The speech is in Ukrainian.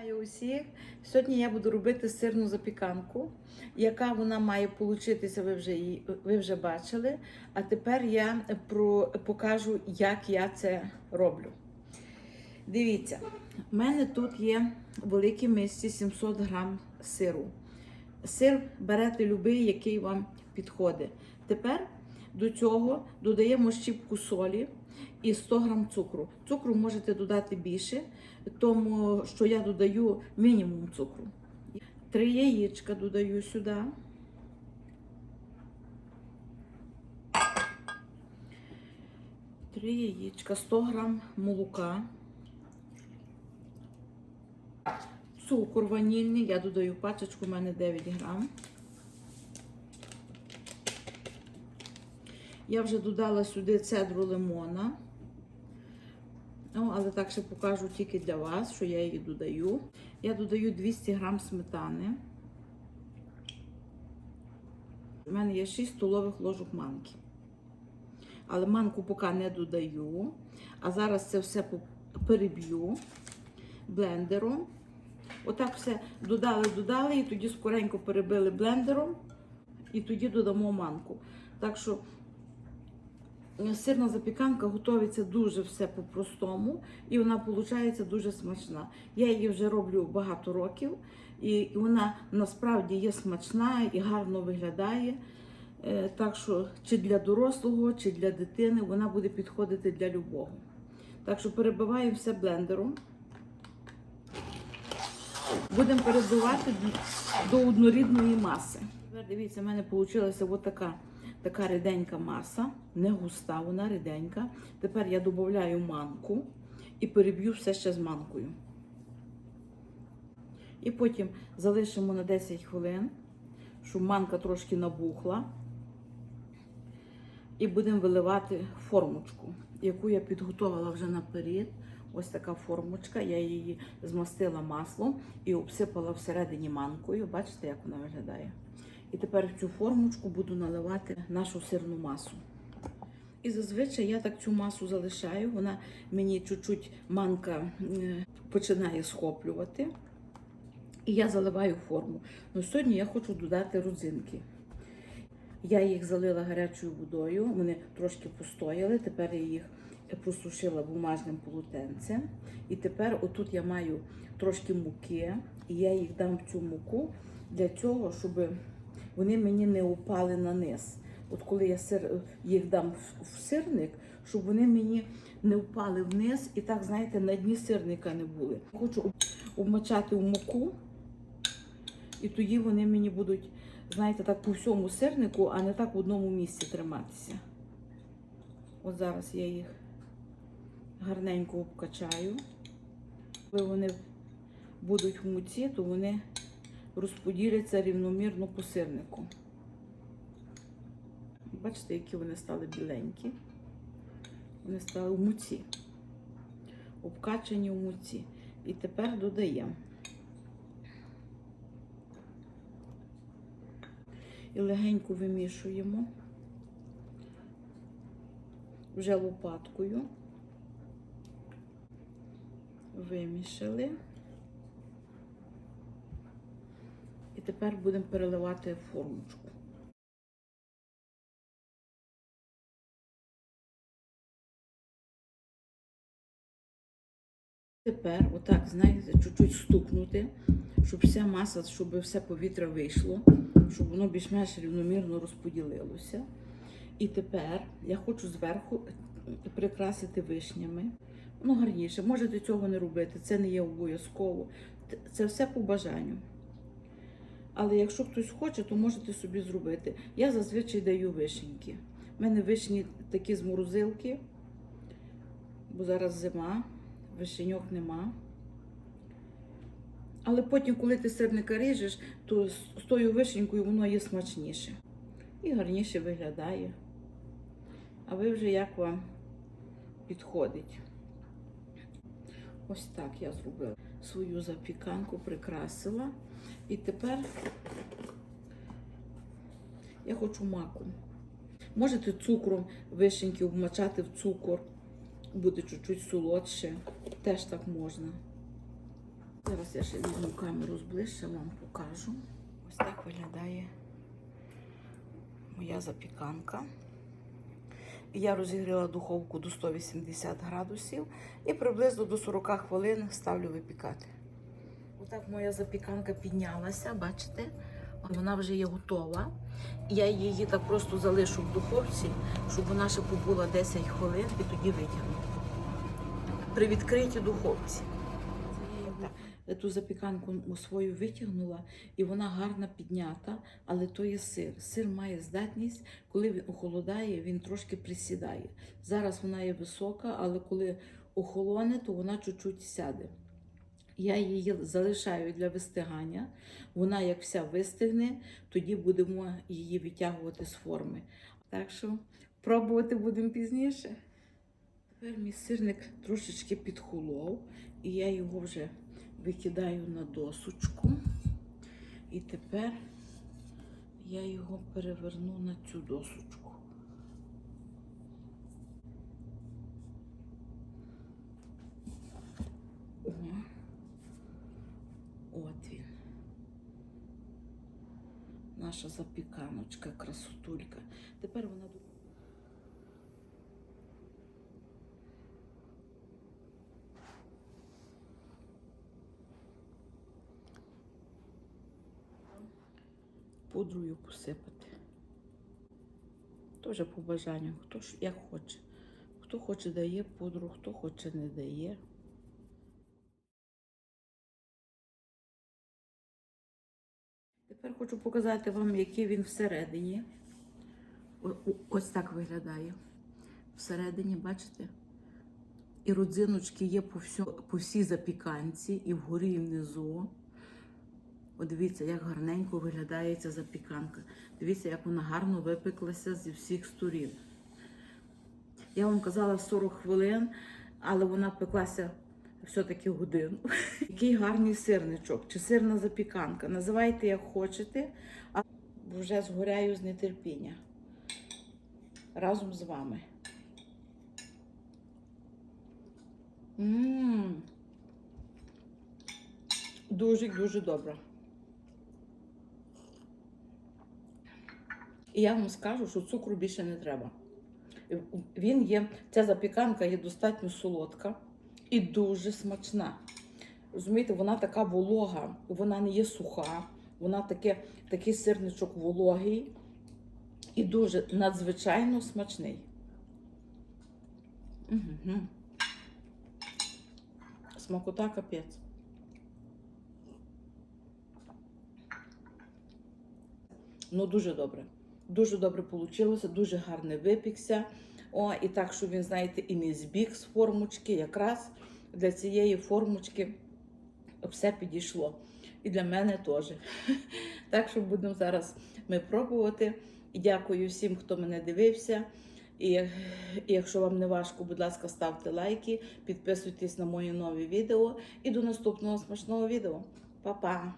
Вітаю усіх! Сьогодні я буду робити сирну запіканку. Яка вона має получитися, ви вже, ви вже бачили. А тепер я про, покажу, як я це роблю. Дивіться, в мене тут є в великій мисці 700 грам сиру. Сир берете любий, який вам підходить. Тепер до цього додаємо щіпку солі і 100 грам цукру. Цукру можете додати більше, тому що я додаю мінімум цукру. Три яєчка додаю сюди. Три яєчка, 100 грам молока. Цукор ванільний, я додаю пачечку, у мене 9 грам. Я вже додала сюди цедру лимона. Ну, але так ще покажу тільки для вас, що я її додаю. Я додаю 200 грам сметани. У мене є 6 столових ложок манки. Але манку поки не додаю. А зараз це все переб'ю блендером. Отак все додали, додали, і тоді скоренько перебили блендером, і тоді додамо манку. Так що сирна запіканка готується дуже все по-простому, і вона виходить дуже смачна. Я її вже роблю багато років, і вона насправді є смачна і гарно виглядає. Е, Так що чи для дорослого, чи для дитини вона буде підходити для любого. Так що перебиваємо все блендером. Будемо перебивати до однорідної маси. Тепер дивіться, в мене вийшла така, така ріденька маса, не густа, вона ріденька. Тепер я додаю манку і переб'ю все ще з манкою. І потім залишимо на 10 хвилин, щоб манка трошки набухла. І будемо виливати формочку, яку я підготувала вже наперед. Ось така формочка. Я її змастила маслом і обсипала всередині манкою. Бачите, як вона виглядає? І тепер в цю формочку буду наливати нашу сирну масу. І зазвичай я так цю масу залишаю. Вона мені чуть-чуть манка е, починає схоплювати. І я заливаю форму. Ну, сьогодні я хочу додати родзинки. Я їх залила гарячою водою, вони трошки постояли. Тепер я їх просушила бумажним полотенцем. І тепер отут я маю трошки муки, і я їх дам в цю муку для цього, щоб вони мені не упали на низ. От коли я сир, їх дам в- сирник, щоб вони мені не впали вниз і так, знаєте, на дні сирника не були. Хочу об- обмочати в муку, і тоді вони мені будуть, знаєте, так по всьому сирнику, а не так в одному місці триматися. От зараз я їх гарненько обкачаю. Коли вони будуть в муці, то вони розподіляться рівномірно по сирнику. Бачите, які вони стали біленькі. Вони стали в муці. Обкачані в муці. І тепер додаємо. І легенько вимішуємо вже лопаткою. Вимішали. І тепер будемо переливати формочку. Тепер, отак, знаєте, чуть-чуть стукнути, щоб вся маса, щоб все повітря вийшло, щоб воно більш-менш рівномірно розподілилося. І тепер я хочу зверху прикрасити вишнями. Ну, гарніше, можете цього не робити, це не є обов'язково. Це все по бажанню. Але якщо хтось хоче, то можете собі зробити. Я зазвичай даю вишеньки. У мене вишні такі з морозилки, бо зараз зима, вишеньок нема. Але потім, коли ти сирника ріжеш, то з тою вишенькою воно є смачніше. І гарніше виглядає. А ви вже як вам підходить? Ось так я зробила свою запіканку, прикрасила. І тепер я хочу маку. Можете цукром вишеньки обмачати в цукор, буде чуть-чуть солодше, теж так можна. Зараз я ще візьму камеру зближче, вам покажу. Ось так виглядає моя запіканка. Я розігріла духовку до 180 градусів і приблизно до 40 хвилин ставлю випікати. Отак моя запіканка піднялася, бачите? Вона вже є готова. Я її так просто залишу в духовці, щоб вона ще побула 10 хвилин і тоді витягну. При відкритій духовці. Ту запіканку свою витягнула, і вона гарно піднята, але то є сир. Сир має здатність, коли він охолодає, він трошки присідає. Зараз вона є висока, але коли охолоне, то вона чуть-чуть сяде. Я її залишаю для вистигання. Вона, як вся вистигне, тоді будемо її витягувати з форми. Так що пробувати будемо пізніше. Тепер мій сирник трошечки підхолов, і я його вже викидаю на досочку. І тепер я його переверну на цю досочку. От він. Наша запіканочка, красотулька. Тепер вона пудрою посипати. Теж по бажанню, хто ж як хоче. Хто хоче дає пудру, хто хоче не дає. Тепер хочу показати вам, який він всередині. Ось так виглядає. Всередині, бачите? І родзиночки є по, всю, по всій запіканці, і вгорі, і внизу. От дивіться, як гарненько виглядає ця запіканка. Дивіться, як вона гарно випеклася зі всіх сторін. Я вам казала 40 хвилин, але вона пеклася все-таки годину. Який гарний сирничок чи сирна запіканка. Називайте як хочете, а вже згоряю з нетерпіння. Разом з вами. Мм. Дуже-дуже добре. І я вам скажу, що цукру більше не треба. Він є, ця запіканка є достатньо солодка і дуже смачна. Розумієте, вона така волога, вона не є суха, вона таке, такий сирничок вологий і дуже надзвичайно смачний. Угу. Смакота капець. Ну, дуже добре. Дуже добре вийшло, дуже гарно випікся. О, і так, щоб він, знаєте, і не збіг з формочки. Якраз для цієї формочки все підійшло. І для мене теж. Так що будемо зараз ми пробувати. Дякую всім, хто мене дивився. І, і якщо вам не важко, будь ласка, ставте лайки, підписуйтесь на мої нові відео. І до наступного смачного відео. Па-па!